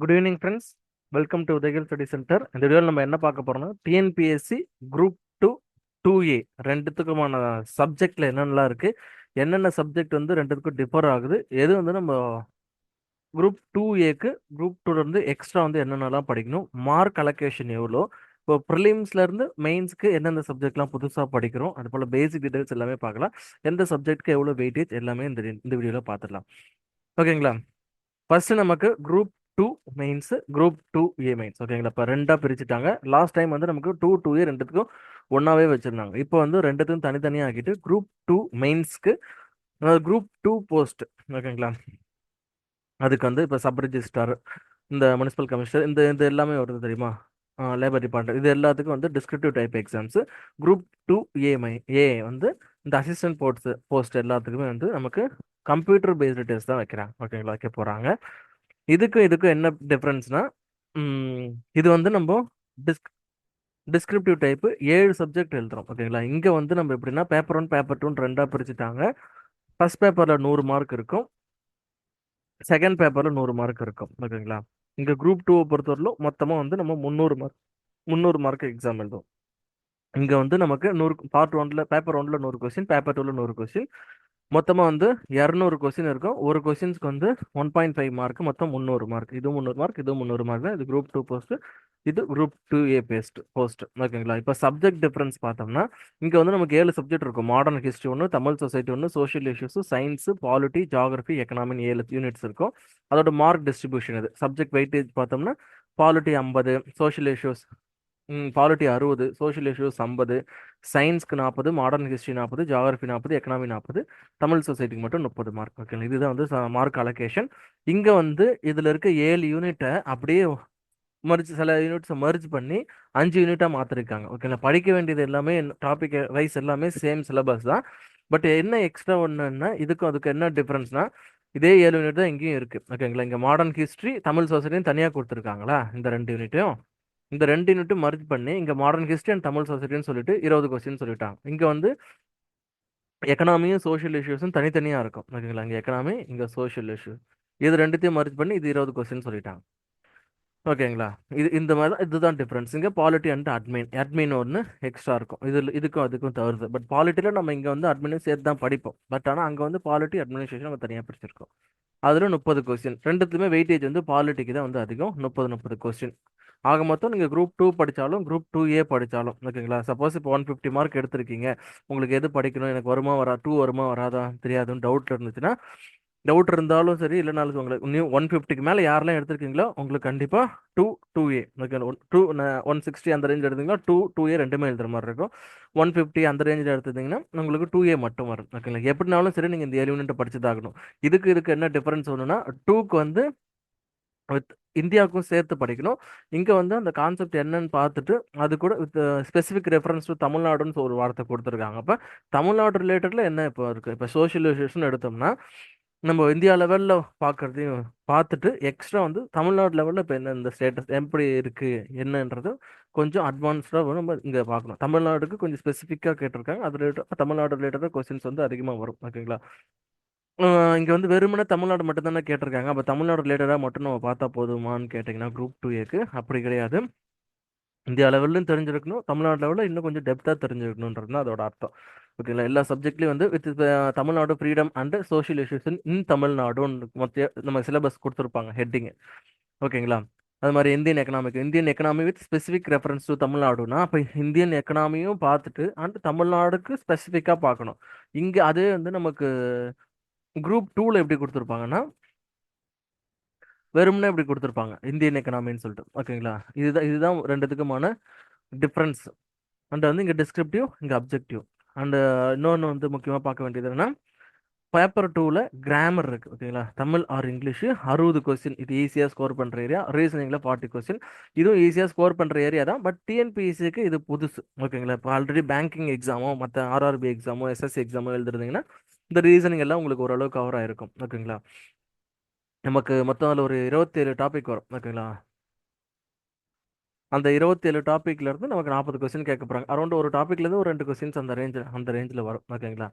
Good evening friends welcome to உதயகில் study centre இந்த வீடியோவில் நம்ம என்ன பார்க்க போறோம்னா TNPSC group two two A ரெண்டுத்துக்குமான சப்ஜெக்ட்ல என்னென்னலாம் இருக்கு என்னென்ன சப்ஜெக்ட் வந்து ரெண்டுத்துக்கும் டிஃபர் ஆகுது எது வந்து நம்ம குரூப் டூ ஏக்கு குரூப் டூல இருந்து எக்ஸ்ட்ரா வந்து என்னென்னலாம் படிக்கணும் மார்க் அலோகேஷன் எவ்வளோ இப்போ ப்ரிலிம்ஸ்ல இருந்து மெயின்ஸ்க்கு எந்தெந்த சப்ஜெக்ட்லாம் புதுசாக படிக்கிறோம் அது போல் பேசிக் டீடைல்ஸ் எல்லாமே பார்க்கலாம் எந்த சப்ஜெக்ட்க்கு எவ்வளோ வெயிட்டேஜ் எல்லாமே இந்த இந்த வீடியோவில் பார்த்துடலாம். ஓகேங்களா ஃபர்ஸ்ட் நமக்கு group two mains group two A mains ஓகேங்களா இப்போ ரெண்டாக பிரிச்சுட்டாங்க. லாஸ்ட் டைம் வந்து நமக்கு டூ டூ ஏ ரெண்டுத்துக்கும் ஒன்றாவே வச்சுருந்தாங்க. இப்போ வந்து ரெண்டுத்துக்கும் தனித்தனியாக ஆக்கிட்டு குரூப் டூ மெயின்ஸ்க்கு குரூப் டூ போஸ்ட் ஓகேங்களா அதுக்கு வந்து இப்போ சப் ரிஜிஸ்டார் இந்த முனிசிபல் கமிஷனர் இந்த இது எல்லாமே வருது தெரியுமா? லேபர் டிபார்ட்மெண்ட் இது எல்லாத்துக்கும் வந்து descriptive type exams group two AMI A வந்து இந்த அசிஸ்டன்ட் போஸ்ட் போஸ்ட் எல்லாத்துக்குமே வந்து நமக்கு கம்ப்யூட்டர் பேஸ்டு டெஸ்ட் தான் வைக்கிறாங்க. ஓகேங்களா வைக்க போகிறாங்க இதுக்கும் இதுக்கும் என்ன டிஃப்ரென்ஸ்னா இது வந்து நம்ம டிஸ்க் டிஸ்கிரிப்டிவ் டைப்பு ஏழு சப்ஜெக்ட் எழுதுறோம் ஓகேங்களா? இங்கே வந்து நம்ம எப்படின்னா பேப்பர் ஒன் பேப்பர் டூன்னு ரெண்டாக பிரிச்சுட்டாங்க. ஃபர்ஸ்ட் பேப்பரில் நூறு மார்க் இருக்கும். செகண்ட் பேப்பரில் நூறு மார்க் இருக்கும் ஓகேங்களா? இங்கே குரூப் டூவை பொறுத்தவரையிலும் மொத்தமாக வந்து நம்ம முந்நூறு மார்க் முந்நூறு மார்க் எக்ஸாம் எழுதுவோம். இங்கே வந்து நமக்கு நூறு பார்ட் ஒன்ல பேப்பர் ஒன்ல நூறு கொஸ்டின் பேப்பர் டூவில் நூறு கொஸ்டின் மொத்தமாக வந்து இரநூறு கொஸ்டின் இருக்கும். ஒரு கொஸ்டின்ஸ்க்கு வந்து ஒன் பாயிண்ட் ஃபைவ் மார்க் மொத்தம் முந்நூறு மார்க் இது முந்நூறு மார்க் இது முந்நூறு மார்க் தான். இது குரூப் டூ போஸ்ட் இது group two A based post ஓகேங்களா இப்போ சப்ஜெக்ட் டிஃப்ரென்ஸ் பார்த்தோம்னா இங்கே வந்து நமக்கு ஏழு சப்ஜெக்ட் இருக்கும். மாடர்ன் ஹிஸ்ட்ரி ஒன்று தமிழ் சொசைட்டி ஒன்று social issues science polity geography எக்கனாமின் ஏழு யூனிட்ஸ் இருக்கும். அதோட மார்க் டிஸ்ட்ரிபியூஷன் இது. சப்ஜெக்ட் வெயிட்டேஜ் பார்த்தோம்னா பாலிட்டி ஐம்பது சோஷியல் இஷ்யூஸ் பாலிட்டி அறுபது சோஷியல் இஷ்யூஸ் ஐம்பது சயின்ஸ்க்கு நாற்பது மாடர்ன் ஹிஸ்ட்ரி நாற்பது ஜாகிரபி நாற்பது எக்கனாமி நாற்பது தமிழ் சொசைட்டிக்கு மட்டும் முப்பது மார்க் ஓகே இதுதான் வந்து மார்க் அலோகேஷன் இங்கே வந்து இதில் இருக்க ஏழு யூனிட்டை அப்படியே மறிச்சு சில யூனிட்ஸை மர்ஜ் பண்ணி அஞ்சு யூனிட்டாக மாற்றிருக்காங்க ஓகேங்களா படிக்க வேண்டியது எல்லாமே டாபிக் வைஸ் எல்லாமே சேம் சிலபஸ் தான். பட் என்ன எக்ஸ்ட்ரா ஒன்றுன்னா இதுக்கும் அதுக்கு என்ன டிஃப்ரென்ஸ்னா இதே ஏழு யூனிட் தான் இங்கேயும் இருக்குது ஓகேங்களா இங்கே மாடர்ன் ஹிஸ்ட்ரி தமிழ் சொசைட்டியும் தனியாக கொடுத்துருக்காங்களா? இந்த ரெண்டு யூனிட்டையும் இந்த ரெண்டு யூனிட்டும் மர்ஜ் பண்ணி இங்கே மாடர்ன் ஹிஸ்ட்ரி அண்ட் தமிழ் சொசைட்டின்னு சொல்லிட்டு இருபது கொஸ்டின் சொல்லிட்டாங்க இங்கே வந்து எக்கனாமியும் சோஷியல் இஷ்யூஸும் தனித்தனியாக இருக்கும். ஓகேங்களா? இங்கே எக்கனாமி இங்கே சோஷியல் இஷ்யூ இது ரெண்டுத்தையும் மர்ஜ் பண்ணி இது இருபது கொஸ்டின் சொல்லிட்டாங்க ஓகேங்களா? இது இந்த மாதிரி தான் இதுதான் டிஃப்ரென்ஸ் இங்கே பாலிட்டி அண்ட் அட்மின் அட்மின் ஒன்று எக்ஸ்ட்ரா இருக்கும். இதில் இதுக்கும் அதுக்கும் தருது பட் பாலிட்டியில் நம்ம இங்கே வந்து அட்மினும் சேர்த்து தான் படிப்போம். பட் ஆனால் அங்கே வந்து பாலிட்டி அட்மினிஸ்ட்ரேஷன் நம்ம தனியாக பிரிச்சிருக்கோம். அதில் முப்பது கொஸ்டின் ரெண்டுத்துமே வெயிட்டேஜ் வந்து பாலிட்டிக்கு தான் வந்து அதிகம். முப்பது முப்பது கொஸ்டின் ஆக மொத்தம் நீங்கள் குரூப் டூ படித்தாலும் குரூப் டூ ஏ படித்தாலும் ஓகேங்களா சப்போஸ் இப்போ ஒன் ஃபிஃப்டி மார்க் எடுத்திருக்கீங்க. உங்களுக்கு எது படிக்கணும்? எனக்கு வருமா வரா டூ வருமா வராதா? தெரியாதுன்னு டவுட் இருந்துச்சுன்னா டவுட் இருந்தாலும் சரி இல்லைனாலும் உங்களுக்கு நியூ ஒன் ஃபிஃப்டிக்கு மேலே யாரெல்லாம் எடுத்திருக்கீங்களோ உங்களுக்கு கண்டிப்பாக two two A okay two one sixty அந்த ரேஞ்ச் எடுத்தீங்கன்னா டூ டூ ஏ ரெண்டுமே எழுதுகிற மாதிரி இருக்கும். ஒன் ஃபிஃப்டி அந்த ரேஞ்சில் எடுத்துட்டிங்கன்னா உங்களுக்கு டூ ஏ மட்டும் வரும் ஓகேங்களா எப்படினாலும் சரி நீங்கள் இந்த ஏழு யூனிட் படிச்சுதாகணும் இதுக்கு இதுக்கு என்ன டிஃபரன்ஸ் ஒன்றுனா டூக்கு வந்து வித் இந்தியாவுக்கும் சேர்த்து படிக்கணும். இங்கே வந்து அந்த கான்செப்ட் என்னன்னு பார்த்துட்டு அது கூட வித் ஸ்பெசிஃபிக் ரெஃபரன்ஸ் டு தமிழ்நாடுன்னு ஒரு வார்த்தை கொடுத்துருக்காங்க. அப்போ தமிழ்நாடு ரிலேட்டடில் என்ன இப்போ இருக்குது இப்போ சோஷியலைசேஷன் எடுத்தோம்னா நம்ம இந்தியா லெவலில் பார்க்குறதையும் பார்த்துட்டு எக்ஸ்ட்ரா வந்து தமிழ்நாடு லெவலில் இப்போ என்ன இந்த ஸ்டேட்டஸ் எப்படி இருக்குது என்னன்றது கொஞ்சம் அட்வான்ஸ்டாக நம்ம இங்கே பார்க்கணும். தமிழ்நாடுக்கு கொஞ்சம் ஸ்பெசிஃபிக்காக கேட்டிருக்காங்க. அது ரிலேட்டட் தமிழ்நாடு ரிலேட்டடாக கொஸ்டின்ஸ் வந்து அதிகமாக வரும். ஓகேங்களா இங்கே வந்து வெறுமனே தமிழ்நாடு மட்டும் தானே கேட்டிருக்காங்க. அப்போ தமிழ்நாடு ரிலேட்டடாக மட்டும் நம்ம பார்த்தா போதுமான்னு கேட்டிங்கன்னா குரூப் டூ ஏக்கு அப்படி கிடையாது. இந்தியா லெவல்லையும் தெரிஞ்சிருக்கணும் தமிழ்நாடு லெவலில் இன்னும் கொஞ்சம் டெப்த்தாக தெரிஞ்சிருக்கணுன்றது தான் அதோட அர்த்தம். ஓகேங்களா எல்லா சப்ஜெக்ட்லையும் வந்து with uh, Tamil Nadu freedom and social issues in தமிழ்நாடுன்னு மத்திய நம்ம சிலபஸ் கொடுத்துருப்பாங்க ஹெட்டிங்கு ஓகேங்களா அது மாதிரி Indian economic Indian economy with specific reference to தமிழ்நாடுனா அப்போ இந்தியன் எக்கனாமியும் பார்த்துட்டு அண்ட் தமிழ்நாடுக்கு ஸ்பெசிஃபிக்காக பார்க்கணும். இங்கே அதே வந்து நமக்கு குரூப் டூவில் எப்படி கொடுத்துருப்பாங்கன்னா வெறும்னே இப்படி கொடுத்துருப்பாங்க. இந்தியன் எக்கனாமின்னு சொல்லிட்டு. ஓகேங்களா? இதுதான் இதுதான் ரெண்டுத்துக்குமான டிஃப்ரென்ஸ் அண்ட் வந்து இங்கே டிஸ்கிரிப்டிவ் இங்கே அப்ஜெக்டிவ் அண்டு இன்னொன்று வந்து முக்கியமாக பார்க்க வேண்டியது என்னென்னா பேப்பர் டூவில் கிராமர் இருக்குது ஓகேங்களா? தமிழ் ஆர் இங்கிலீஷு அறுபது கொஸ்டின் இது ஈஸியாக ஸ்கோர் பண்ணுற ஏரியா ரீசனிங்கில் ஃபார்ட்டி கொஸ்டின் இதுவும் ஈஸியாக ஸ்கோர் பண்ணுற ஏரியா தான். பட் டிஎன்பிஎஸ்சிக்கு இது புதுசு. ஓகேங்களா? இப்போ ஆல்ரெடி பேங்கிங் எக்ஸாமோ மற்ற ஆர்ஆர்பி எக்ஸாமோ எஸ்எஸ்சி எக்ஸாமோ எழுதுறதுங்கன்னா இந்த ரீசனிங் எல்லாம் உங்களுக்கு ஓரளவு கவர் ஆகிருக்கும் ஓகேங்களா? நமக்கு மொத்தம் அதில் ஒரு இருபத்தேழு டாபிக் வரும். ஓகேங்களா? அந்த இருபத்தேழு டாப்பிக்லேருந்து நமக்கு நாற்பது கொஸ்டின் கேட்க போகிறாங்க அரௌண்ட் ஒரு டாப்பிக்லேருந்து ஒரு ரெண்டு கொஸ்டின்ஸ் அந்த ரேஞ்சில் அந்த ரேஞ்சில் வரும். ஓகேங்களா?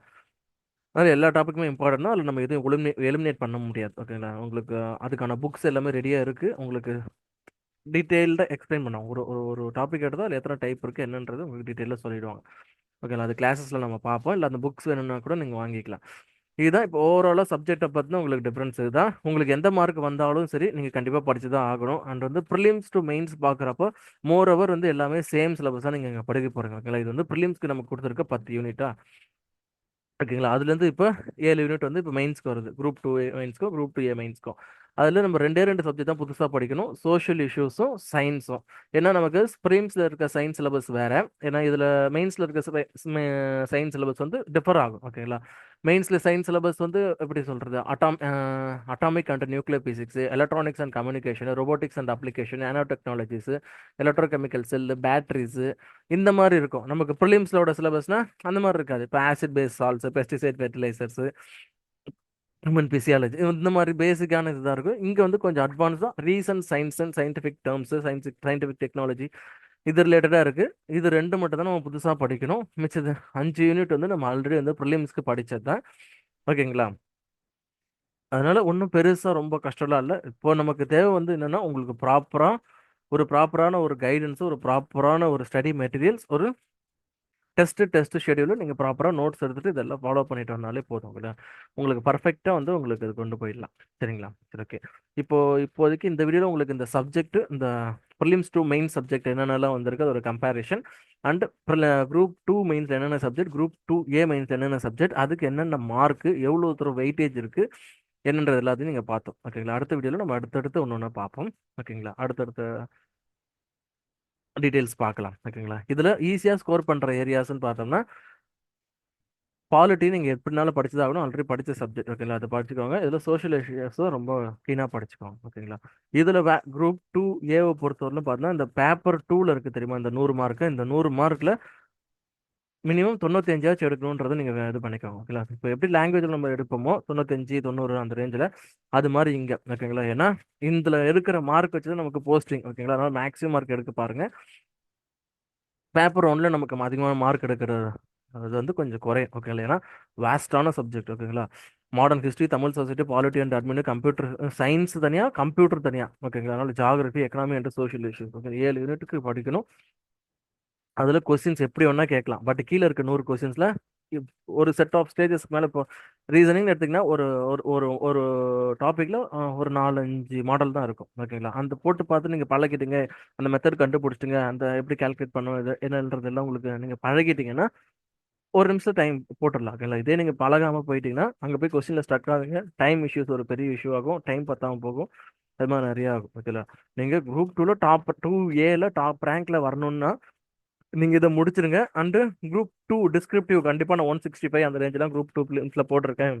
அதனால் எல்லா டாப்பிக்குமே இம்பார்ட்டன்ட் அதில் நம்ம எதுவும் எலிமினேட் பண்ண முடியாது. ஓகேங்களா? உங்களுக்கு அதுக்கான புக்ஸ் எல்லாமே ரெடியாக இருக்குது உங்களுக்கு டீட்டெயில்டாக எக்ஸ்பிளைன் பண்ணுவாங்க. ஒரு ஒரு ஒரு டாபிக் எடுத்தால் அதில் எத்தனை டைப் இருக்குது என்னன்றது உங்களுக்கு டீட்டெயிலாக சொல்லிடுவாங்க. ஓகேங்களா? அது கிளாஸஸில் நம்ம பார்ப்போம். இல்லை அந்த புக்ஸ் வேணும்னா கூட நீங்கள் வாங்கிக்கலாம். இதுதான் இப்போ ஓவராலாக சப்ஜெக்டை பற்றின உங்களுக்கு டிஃப்ரென்ஸ் இதுதான் உங்களுக்கு எந்த மார்க் வந்தாலும் சரி நீங்கள் கண்டிப்பாக படித்து தான் ஆகணும். அண்ட் வந்து ப்ரிலிம்ஸ் டு மெயின்ஸ் பார்க்குறப்போ மோர் ஓவர் வந்து எல்லாமே சேம் சிலபஸாக நீங்கள் இங்கே படிக்க போகிறீங்க ஓகேங்களா? இது வந்து ப்ரிலிம்ஸ்க்கு நமக்கு கொடுத்துருக்க பத்து யூனிட்டா ஓகேங்களா? அதுலேருந்து இப்போ ஏழு யூனிட் வந்து இப்போ மெயின்ஸ்க்கு வருது. குரூப் டூ ஏ மெயின்ஸ்க்கும் குரூப் டூ ஏ மெயின்ஸ்க்கும் அதில் நம்ம ரெண்டே ரெண்டு சப்ஜெக்ட் தான் புதுசாக படிக்கணும். சோஷியல் இஷ்யூஸும் சயின்ஸும் ஏன்னா நமக்கு ஸ்ப்ரீம்ஸில் இருக்க சயின்ஸ் சிலபஸ் வேறு. ஏன்னா இதில் மெயின்ஸில் இருக்க சயின்ஸ் சிலபஸ் வந்து டிஃபர் ஆகும். ஓகேங்களா மெயின்ஸில் சயின்ஸ் சிலபஸ் வந்து எப்படி சொல்கிறது atom atomic and nuclear physics electronics and communication robotics and application nano technologies electrochemical cell batteries இந்த மாதிரி இருக்கும். நமக்கு ப்ரிலிம்ஸோட சிலபஸ்னால் அந்த மாதிரி இருக்காது. இப்போ acid base salts pesticide fertilisers human physiology இந்த மாதிரி பேசிக்கான இதுதான் இருக்கும். இங்கே வந்து கொஞ்சம் அட்வான்ஸாக recent science and scientific terms science scientific technology இது ரிலேட்டடாக இருக்குது இது ரெண்டு மட்டும் தான் நம்ம புதுசாக படிக்கணும். மிச்சது அஞ்சு யூனிட் வந்து நம்ம ஆல்ரெடி வந்து ப்ரிலிம்ஸ்க்கு படித்தது தான் ஓகேங்களா அதனால் ஒன்றும் பெருசாக ரொம்ப கஷ்டம்லாம் இல்லை. இப்போ நமக்கு தேவை வந்து என்னென்னா உங்களுக்கு ப்ராப்பராக ஒரு ப்ராப்பரான ஒரு கைடன்ஸ் ஒரு ப்ராப்பரான ஒரு ஸ்டடி மெட்டீரியல்ஸ் ஒரு டெஸ்ட்டு டெஸ்ட் ஷெடியூலில் நீங்கள் ப்ராப்பராக நோட்ஸ் எடுத்துகிட்டு இதெல்லாம் ஃபாலோ பண்ணிட்டு வந்தாலே போதும் இல்லை உங்களுக்கு பர்ஃபெக்டாக வந்து உங்களுக்கு இது கொண்டு போயிடலாம். சரிங்களா? சரி ஓகே. இப்போது இப்போதைக்கு இந்த வீடியோவில் உங்களுக்கு இந்த சப்ஜெக்ட் இந்த ப்ரிலிம்ஸ் டூ மெயின் சப்ஜெக்ட் என்னென்னலாம் வந்திருக்கு அதோட comparison. And group two mains என்னென்ன subject group two A mains என்னென்ன சப்ஜெக்ட் அதுக்கு என்னென்ன மார்க்கு எவ்வளோ தூரம் வெயிட்டேஜ் இருக்குது என்னன்றது எல்லாத்தையும் நீங்கள் பார்த்தோம். ஓகேங்களா? அடுத்த வீடியோவில் நம்ம அடுத்தடுத்து ஒன்று ஒன்று பார்ப்போம். ஓகேங்களா? அடுத்தடுத்த டீட்டெயில்ஸ் பார்க்கலாம் ஓகேங்களா? இதில் ஈஸியாக ஸ்கோர் பண்ணுற ஏரியாஸ்ன்னு பார்த்தோம்னா பாலிட்டி நீங்கள் எப்படினாலும் படிச்சதாகணும். ஆல்ரெடி படித்த சப்ஜெக்ட் ஓகேங்களா? அதை படிச்சுக்கோங்க. இதில் சோஷியல் இஷ்யூஸும் ரொம்ப க்ளீனாக படிச்சுக்கோங்க ஓகேங்களா? இதில் வே குரூப் டூ ஏவை பொறுத்தவரையிலும் பார்த்தோன்னா இந்த பேப்பர் டூவில் இருக்குது தெரியுமா? இந்த நூறு மார்க்கு இந்த நூறு மார்க்கில் மினிமம் தொண்ணூத்தஞ்சாச்சும் எடுக்கணுன்றதை நீங்கள் இது பண்ணிக்கோங்க ஓகேங்களா இப்போ எப்படி லாங்குவேஜில் நம்ம எடுப்போமோ தொண்ணூத்தஞ்சு தொண்ணூறு அந்த ரேஞ்சில் அது மாதிரி இங்கே ஓகேங்களா ஏன்னா இதில் எடுக்கிற மார்க் வச்சு தான் நமக்கு போஸ்டிங் ஓகேங்களா அதனால் மேக்ஸிமம் மார்க் எடுக்க பாருங்கள் பேப்பர் ஒன்ல நமக்கு அதிகமான மார்க் எடுக்கிறது அது வந்து கொஞ்சம் குறையும் ஓகேங்களா ஏன்னா வேஸ்டான சப்ஜெக்ட் ஓகேங்களா modern history Tamil society polity and admin computer science தனியாக கம்ப்யூட்டர் தனியாக ஓகேங்களா அதனால் geography economy and social issues okay ஏழு யூனிட்டுக்கு படிக்கணும். அதில் கொஸ்டின்ஸ் எப்படி வேணால் கேட்கலாம். பட் கீழே இருக்க நூறு கொஸ்டின்ஸில் ஒரு செட் ஆஃப் ஸ்டேஜஸ்க்கு மேலே இப்போ ரீசனிங் எடுத்திங்கன்னா ஒரு ஒரு ஒரு ஒரு டாப்பிக்கில் ஒரு நாலஞ்சு மாடல் தான் இருக்கும். ஓகேங்களா அந்த போட்டு பார்த்து நீங்கள் பழகிட்டீங்க அந்த மெத்தட் கண்டுபிடிச்சிட்டிங்க அந்த எப்படி கால்குலேட் பண்ணும் இது என்னன்றது எல்லாம் உங்களுக்கு நீங்கள் பழகிட்டீங்கன்னா ஒரு நிமிஷம் டைம் போட்டுடலாம். ஓகேங்களா இதே நீங்கள் பழகாமல் போயிட்டீங்கன்னா அங்கே போய் கொஸ்டினில் ஸ்டக் ஆகுங்க டைம் இஷ்யூஸ் ஒரு பெரிய இஷ்யூ ஆகும். டைம் பத்தாமல் போகும். அது மாதிரி நிறையா ஆகும். ஓகேங்களா நீங்கள் குரூப் டூவில் டாப் டூ ஏல டாப் ரேங்க்ல வரணும்னா நீங்கள் இதை முடிச்சிருங்க. அண்டு குரூப் டூ டிஸ்கிரிப்டிவ் கண்டிப்பாக நான் ஒன் சிக்ஸ்டி ஃபைவ் அந்த ரேஞ்சில் குரூப் டூ பிலிம்ஸில் போட்டிருக்கேன்.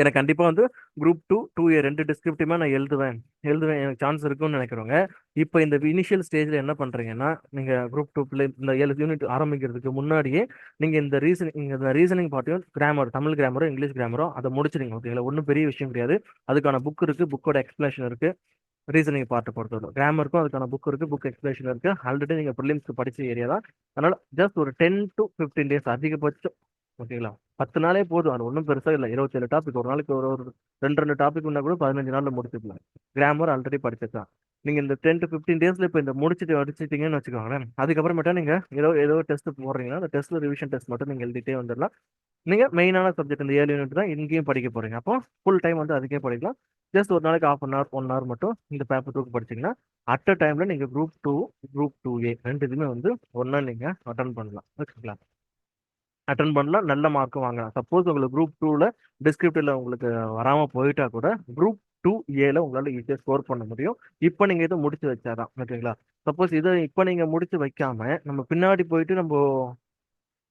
எனக்கு கண்டிப்பாக வந்து குரூப் டூ டூ ஏ ரெண்டு டிஸ்கிரிப்டிவாக நான் எழுதுவேன். எழுதுவேன். எனக்கு சான்ஸ் இருக்குன்னு நினைக்கிறவங்க. இப்போ இந்த இனிஷியல் ஸ்டேஜில் என்ன பண்ணுறீங்கன்னா நீங்கள் குரூப் டூ பிள்ளை இந்த ஏழு யூனிட் ஆரம்பிக்கிறதுக்கு முன்னாடியே நீங்கள் இந்த ரீசனிங் இந்த ரீசனிங் பார்ட்டியும் கிராமர் தமிழ் கிராமரோ இங்கிலீஷ் கிராமரோ அதை முடிச்சிடுங்க ஓகேங்களா ஒன்றும் பெரிய விஷயம் கிடையாது. அதுக்கான புக் இருக்குது புக்கோட எக்ஸ்பிளேஷன் இருக்குது ரீசனிங் பார்ட்டை பொறுத்தவரை. கிராமருக்கும் அதுக்கான புக் இருக்குது புக் எக்ஸ்பிளேஷன் இருக்குது ஆல்ரெடி நீங்கள் ப்ரிலிம்ஸ்க்கு படிச்ச ஏரியா தான். அதனால் ஜஸ்ட் ஒரு டென் டு ஃபிஃப்டீன் டேஸ் அதிகபட்சம். ஓகேங்களா பத்து நாளே போதும். அது ஒன்றும் பெருசாக இல்லை. இருபத்தேழு டாபிக் ஒரு நாளைக்கு ஒரு ஒரு ரெண்டு ரெண்டு டாபிக் இருந்தால் கூட பதினஞ்சு நாளில் முடிச்சுக்கலாம். கிராமர் ஆல்ரெடி படிச்சிருக்கான் நீங்கள் இந்த டென் டு ஃபிஃப்டீன் டேஸில் இப்போ இந்த முடிச்சுட்டு அடிச்சிட்டிங்கன்னு வச்சுக்கோங்களேன் அதுக்கப்புறமேட்டா நீங்கள் ஏதோ ஏதோ டெஸ்ட் போடுறீங்கன்னா அந்த டெஸ்ட்டில் ரிவிஷன் டெஸ்ட் மட்டும் நீங்கள் எழுதிட்டே வந்துடலாம். நீங்கள் மெயினான சப்ஜெக்ட் இந்த ஏழு யூனிட் தான் இங்கேயும் படிக்க போகிறீங்க அப்போ ஃபுல் டைம் வந்து அதுக்கே படிக்கலாம். ஜஸ்ட் ஒரு நாளைக்கு half an hour one hour மட்டும் இந்த பேப்பர் டூக்கு படிச்சிங்கன்னா அட் அ டைமில் நீங்கள் group two group two A ரெண்டு இதுவுமே வந்து ஒன்றா நீங்கள் அட்டன் பண்ணலாம். ஓகேங்களா அட்டன் பண்ணலாம் நல்ல மார்க்கும் வாங்கலாம். சப்போஸ் உங்களுக்கு குரூப் டூவில் டிஸ்கிரிப்டிவ்ல உங்களுக்கு வராமல் போயிட்டா கூட குரூப் டூ ஏல உங்களால் ஈஸியாக ஸ்கோர் பண்ண முடியும். இப்போ நீங்கள் இதை முடிச்சு வச்சாதான் ஓகேங்களா சப்போஸ் இதை இப்போ நீங்கள் முடிச்சு வைக்காம நம்ம பின்னாடி போயிட்டு நம்ம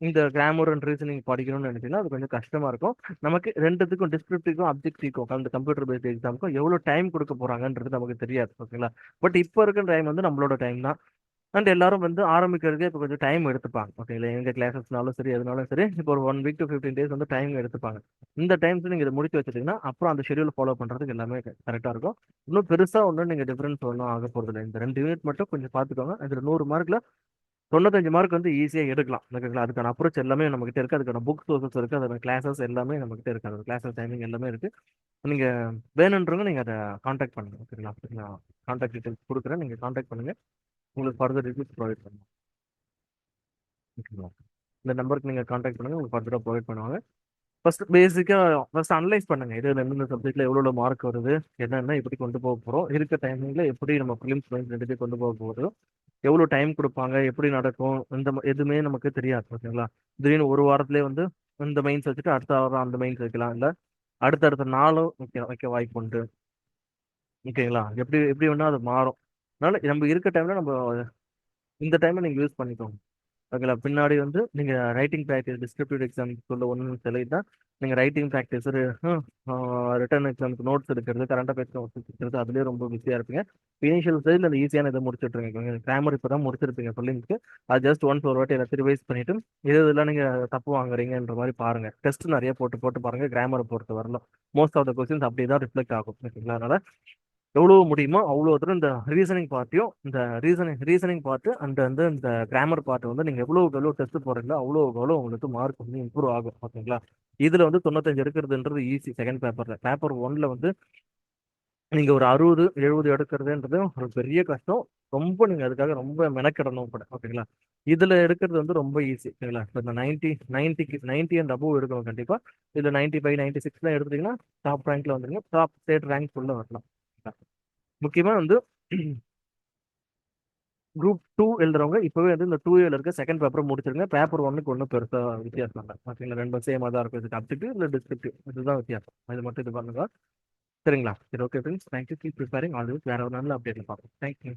இந்த கிராமர் அண்ட் ரீசனிங் படிக்கணும்னு நினைச்சீங்கன்னா அது கொஞ்சம் கஷ்டமா இருக்கும். நமக்கு ரெண்டுத்துக்கும் டிஸ்கிரிப்டிவ்க்கும் அப்ஜெக்டிவ்க்கும் அந்த கம்ப்யூட்டர் பேஸ்ட் எக்ஸாமுக்கும் எவ்வளோ டைம் கொடுக்க போறாங்கன்றது நமக்கு தெரியாது ஓகேங்களா பட் இப்போ இருக்கிற டைம் வந்து நம்மளோட டைம் தான். அண்ட் எல்லாரும் வந்து ஆரம்பிக்கிறதுக்கு இப்போ கொஞ்சம் டைம் எடுத்துப்பாங்க. ஓகேங்களா எங்க கிளாஸஸ்னாலும் சரி எதுனாலும் சரி இப்போ ஒரு one week to fifteen days வந்து டைம் எடுத்துப்பாங்க. இந்த டைம்ஸ் நீங்கள் இதை முடிச்சு வச்சிட்டீங்கன்னா அப்புறம் அந்த ஷெடியூல் ஃபாலோ பண்ணுறதுக்கு எல்லாமே கரெக்டாக இருக்கும். இன்னும் பெருசாக ஒன்றும் நீங்கள் டிஃப்ரென்ஸ் ஒன்றும் ஆக போகிறது இல்லை இந்த ரெண்டு யூனிட் மட்டும் கொஞ்சம் பார்த்துக்கோங்க. இதில் நூறு மார்க்கில் தொண்ணூத்தஞ்சு மார்க் வந்து ஈஸியாக எடுக்கலாம். ஓகேங்களா அதுக்கான அப்ரோச் எல்லாமே நம்மகிட்ட இருக்குது அதுக்கான புக் சோர்சஸ் இருக்குது அதோட கிளாஸஸ் எல்லாமே நம்மகிட்ட இருக்குது அதோட கிளாஸஸ் டைமிங் எல்லாமே இருக்குது நீங்கள் வேணுன்றவங்க நீங்கள் அதை காண்டாக்ட் பண்ணுங்க. ஓகேங்களா நான் காண்டாக்ட் டீட்டெயில்ஸ் கொடுக்குறேன். நீங்கள் காண்டாக்ட் பண்ணுங்கள் உங்களுக்கு ஃபர்தர் டீட்டெயில்ஸ் ப்ரொவைட் பண்ணுவோம். ஓகேங்களா இந்த நம்பருக்கு நீங்கள் காண்டாக்ட் பண்ணுங்கள் உங்களுக்கு ஃபர்தராக ப்ரொவைட் பண்ணுவாங்க. ஃபர்ஸ்ட் பேசிக்காக ஃபர்ஸ்ட் அனலைஸ் பண்ணுங்க. இது எந்தெந்த சப்ஜெக்ட்டில் எவ்வளோ மார்க் வருது என்னென்ன எப்படி கொண்டு போக போகிறோம் இருக்க டைமிங்கில் எப்படி நம்ம ஃபிலிம்ஸ் மைண்ட் ரெண்டுத்தையும் கொண்டு போக போகிறோம் எவ்வளோ டைம் கொடுப்பாங்க எப்படி நடக்கும் இந்த ம- எதுவுமே நமக்கு தெரியாது ஓகேங்களா திடீர்னு ஒரு வாரத்துலேயே வந்து இந்த மெயின்ஸ் வச்சுட்டு அடுத்த வாரம் அந்த மெயின்ஸ் வைக்கலாம் இல்லை அடுத்தடுத்த நாளும் வைக்க வைக்க வாய்ப்பு உண்டு. ஓகேங்களா? எப்படி எப்படி வேணால் அது மாறும். அதனால நம்ம இருக்க டைம்ல நம்ம இந்த டைமில் நீங்கள் யூஸ் பண்ணிக்கோங்க. ஓகேங்களா பின்னாடி வந்து நீங்கள் ரைட்டிங் ப்ராக்டிஸ் டிஸ்கிரிப்டிவ் எக்ஸாம்க்கு சொல்ல ஒன்று தான் நீங்கள் ரைட்டிங் ப்ராக்டிஸ் ரிட்டர்ன் எக்ஸாமுக்கு நோட்ஸ் எடுக்கிறது கரண்ட் அஃபேர்ஸ் நோட்ஸ் எடுக்கிறது அதுலேயே ரொம்ப பிஸியாக இருப்பீங்க. இனிஷியல் ஸ்டேஜில் அந்த ஈஸியான இதை முடிச்சுட்ருங்க கிராமர் இப்போ தான் முடிச்சிருப்பீங்க ஃபில்லிங்க்கு அது ஜஸ்ட் ஒன்ஸ் ஒரு வாட்டி எல்லாத்தையும் ரிவைஸ் பண்ணிட்டு இது இதெல்லாம் நீங்கள் தப்பு வாங்குறீங்கன்ற மாதிரி பாருங்க. டெஸ்ட் நிறைய போட்டு போட்டு பாருங்க கிராமரை பொறுத்த வரலாம். மோஸ்ட் ஆஃப் த கொஸ்டின்ஸ் அப்படியே தான் ரிஃப்ளெக்ட் ஆகும். ஓகேங்களா அதனால எவ்வளோ முடியுமோ அவ்வளோ தூரம் இந்த ரீசனிங் பார்ட்டியும் இந்த ரீசனிங் ரீசனிங் பார்ட்டு அண்ட் வந்து இந்த கிராமர் பார்ட்டு வந்து நீங்கள் எவ்வளோ எவ்வளோ டெஸ்ட் போடுறீங்களோ அவ்வளோ எவ்வளோ உங்களுக்கு மார்க் வந்து இம்ப்ரூவ் ஆகும் ஓகேங்களா இதில் வந்து தொண்ணூத்தஞ்சு எடுக்கிறதுன்றது ஈஸி செகண்ட் பேப்பரில் பேப்பர் ஒன்ல வந்து நீங்கள் ஒரு அறுபது எழுபது எடுக்கிறதுன்றது ஒரு பெரிய கஷ்டம். ரொம்ப நீங்கள் அதுக்காக ரொம்ப மெனக்கிடணும் கூட ஓகேங்களா இதில் எடுக்கிறது வந்து ரொம்ப ஈஸி ஓகேங்களா இப்போ இந்த நைன்ட்டி நைன்ட்டிக்கு நைன்ட்டி அண்ட் அபவ் எடுக்கணும் கண்டிப்பாக இதில் நைன்ட்டி ஃபைவ் நைன்ட்டி சிக்ஸ்லாம் எடுத்துட்டிங்கன்னா டாப் ரேங்க்ல வந்துருங்க. டாப் ஸ்டேட் ரேங்க் ஃபுல்லாக வரலாம். முக்கியமாக வந்து குரூப் டூ எழுதுறவங்க இப்போவே வந்து இந்த டூ இயர்ல இருக்க செகண்ட் பேப்பர் முடிச்சிருங்க. பேப்பர் ஒன்னுக்கு ஒன்றும் பெருசாக வித்தியாசம் இல்லை. ஓகேங்களா ரெண்டும் சேமாக தான் இருக்கும். இதுக்கு அப்ஜெக்டிவ் இந்த டிஸ்கிரிப்டிவ் இதுதான் வித்தியாசம். இது மட்டும் இது பண்ணுங்க. சரிங்களா? சரி okay friends thank you keep preparing all வேற ஒரு நல்ல அப்டேட் பார்ப்போம். தேங்க்யூ